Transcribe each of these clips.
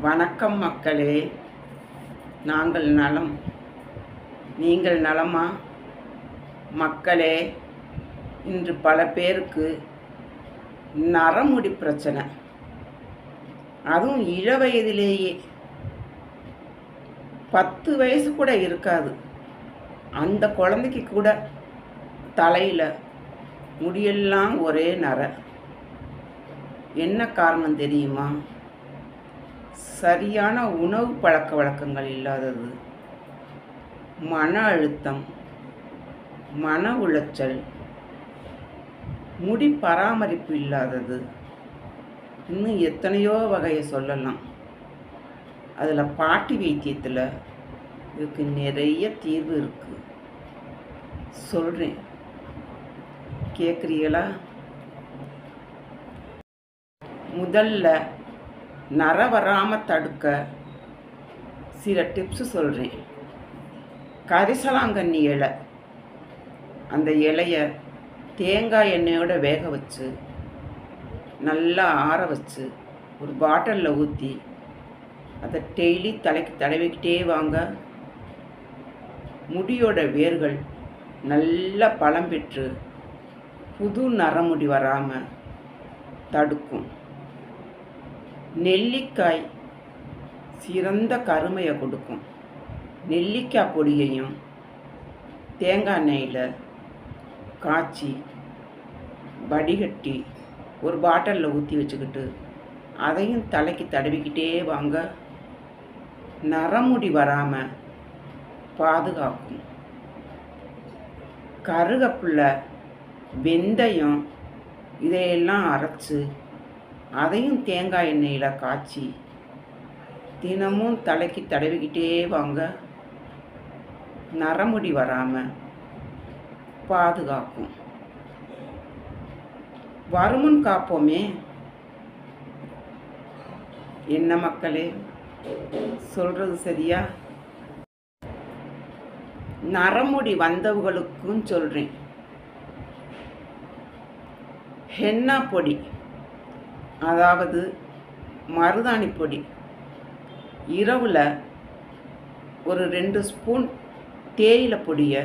வணக்கம் மக்களே. நாங்கள் நலம். நீங்கள் நலமா? மக்களே இன்று பல பேருக்கு நரமுடி பிரச்சனை. அதுவும் இள வயதிலேயே. பத்து வயசு கூட இருக்காது. அந்த குழந்தைக்கு கூட தலையில் முடியெல்லாம் ஒரே நர. என்ன காரணம் தெரியுமா? சரியான உணவு பழக்க வழக்கங்கள் இல்லாதது. மன அழுத்தம் மன உளைச்சல் முடி பராமரிப்பு இல்லாதது. இன்னும் எத்தனையோ வகையை சொல்லலாம். அதில் பாட்டி வைத்தியத்தில் இதுக்கு நிறைய தீர்வு இருக்குது சொல்கிறேன் கேட்குறீங்களா முதல்ல நர வராமல் தடுக்க சில டிப்ஸு சொல்கிறேன் கரிசலாங்கண்ணி இலை. அந்த இலையை தேங்காய் எண்ணெயோட வேக வச்சு நல்லா ஆற வச்சு ஒரு பாட்டிலில் ஊற்றி அதை டெய்லி தலைக்கு தடவிக்கிட்டே வாங்க. முடியோட வேர்கள் நல்லா பழம் பெற்று புது நரமுடி வராமல் தடுக்கும். நெல்லிக்காய் சிறந்த கருமையை கொடுக்கும். நெல்லிக்காய் பொடியையும் தேங்காய் எண்ணெயில் காய்ச்சி வடிகட்டி ஒரு பாட்டிலில் ஊற்றி வச்சுக்கிட்டு அதையும் தலைக்கு தடவிக்கிட்டே வாங்க. நரமுடி வராமல் பாதுகாக்கும். கருகப்புள்ள வெந்தயம் இதையெல்லாம் அரைச்சி அதையும் தேங்காய் எண்ணெயில் காய்ச்சி தினமும் தலைக்கு தடவிக்கிட்டே வாங்க. நரமுடி வராமல் பாதுகாக்கும். வருமுன் காப்போமே. என்ன மக்களே சொல்கிறது சரியா? நரமுடி வந்தவர்களுக்கும் சொல்கிறேன் ஹென்னா பொடி. அதாவது மருதாணி பொடி. இரவில் ஒரு ரெண்டு ஸ்பூன் தேயிலை பொடியை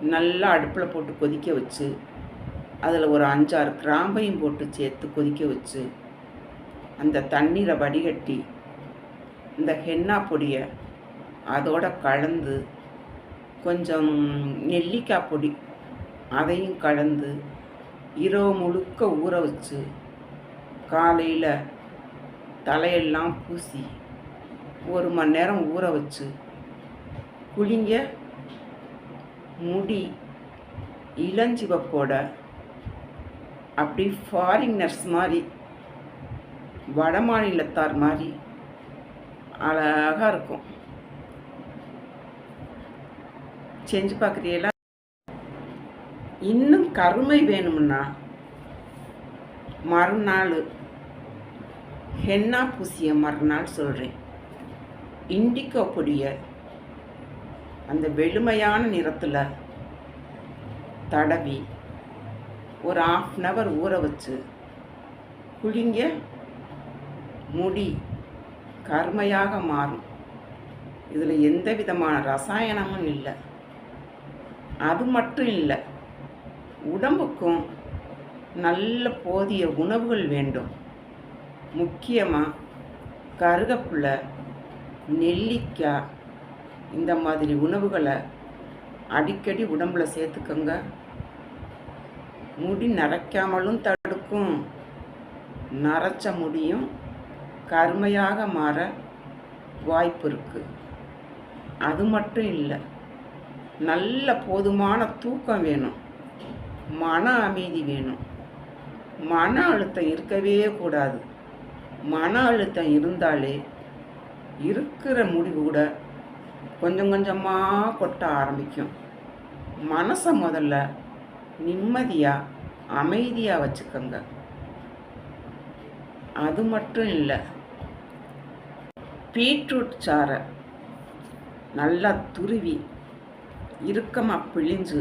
நல்லா அடுப்பில் போட்டு கொதிக்க வச்சு அதில் ஒரு அஞ்சாறு கிராம்பையும் போட்டு சேர்த்து கொதிக்க வச்சு அந்த தண்ணீரை வடிகட்டி இந்த ஹென்னா பொடியை அதோட கலந்து கொஞ்சம் நெல்லிக்காய் பொடி அதையும் கலந்து இரவு முழுக்க ஊற வச்சு காலையில் தலையெல்லாம் பூசி ஒரு மணி நேரம் ஊற வச்சு குளிங்க முடி இளஞ்சிவப்போட அப்படி ஃபாரினர்ஸ் மாதிரி வட மாநிலத்தார் மாதிரி அழகாக இருக்கும். செஞ்சு பார்க்குறீங்களா? இன்னும் கருமை வேணும்னா மறுநாள் ஹென்னா பூசிய மறுநாள் சொல்கிறேன் இண்டிகோ பொடிய அந்த வெளுமையான நிறத்தில் தடவி ஒரு ஆஃப் அன் ஹவர் ஊற வச்சு குளிங்க முடி கருமையாக மாறும். இதில் எந்த விதமான ரசாயனமும் இல்லை. அது மட்டும் இல்லை உடம்புக்கும் நல்ல போதிய உணவுகள் வேண்டும். முக்கியமாக கருகப்புள்ள நெல்லிக்காய் இந்த மாதிரி உணவுகளை அடிக்கடி உடம்புல சேர்த்துக்கோங்க. முடி நரைக்காமலும் தடுக்கும். நரைச்ச முடியும். கருமையாக மாற வாய்ப்பு இருக்குது அது மட்டும் இல்லை நல்ல போதுமான தூக்கம் வேணும். மன அமைதி வேணும். மன அழுத்தம் இருக்கவே கூடாது. மன அழுத்தம் இருந்தாலே இருக்கிற முடிவு கூட கொஞ்சம் கொஞ்சமாக கொட்ட ஆரம்பிக்கும். மனசை முதல்ல நிம்மதியாக அமைதியாக வச்சுக்கோங்க. அது மட்டும் இல்லை பீட்ரூட் சாறை நல்லா துருவி இறுக்கமாக பிழிஞ்சு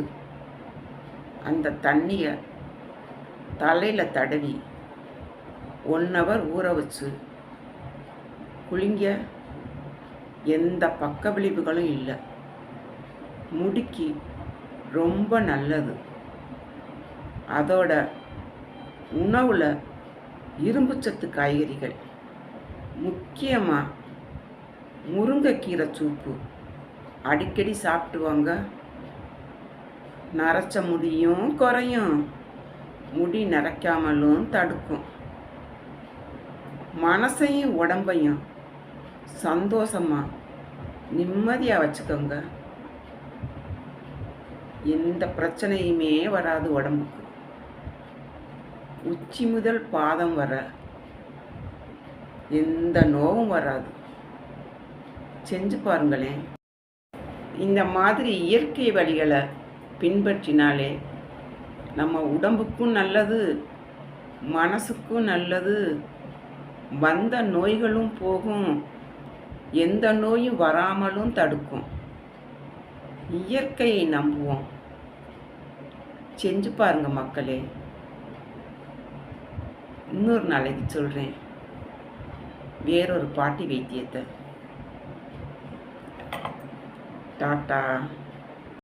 அந்த தண்ணியை தலையில் தடவி ஒன் ஹவர் ஊற வச்சு குளிங்க எந்த பக்க விளைவுகளும் இல்லை. முடிக்கு ரொம்ப நல்லது. அதோட உணவில் இரும்புச்சத்து காய்கறிகள் முக்கியமாக முருங்கைக்கீரை சூப்பு. அடிக்கடி சாப்பிட்டு வாங்க நரைச்ச முடியும் குறையும். முடி நரைக்காமலும் தடுக்கும். மனசையும் உடம்பையும் சந்தோஷமாக நிம்மதியாக வச்சுக்கோங்க. எந்த பிரச்சனையுமே வராது உடம்புக்கு. உச்சி முதல் பாதம் வர எந்த நோவும் வராது. செஞ்சு பாருங்களேன். இந்த மாதிரி இயற்கை வழிகளை பின்பற்றினாலே நம்ம உடம்புக்கும் நல்லது மனசுக்கும் நல்லது வந்த நோய்களும் போகும் எந்த நோயும் வராமலும் தடுக்கும். இயற்கையை நம்புவோம். செஞ்சு பாருங்க மக்களே. இன்னொரு நாளைக்கு சொல்கிறேன் வேறொரு பாட்டி வைத்தியத்தை. டாட்டா.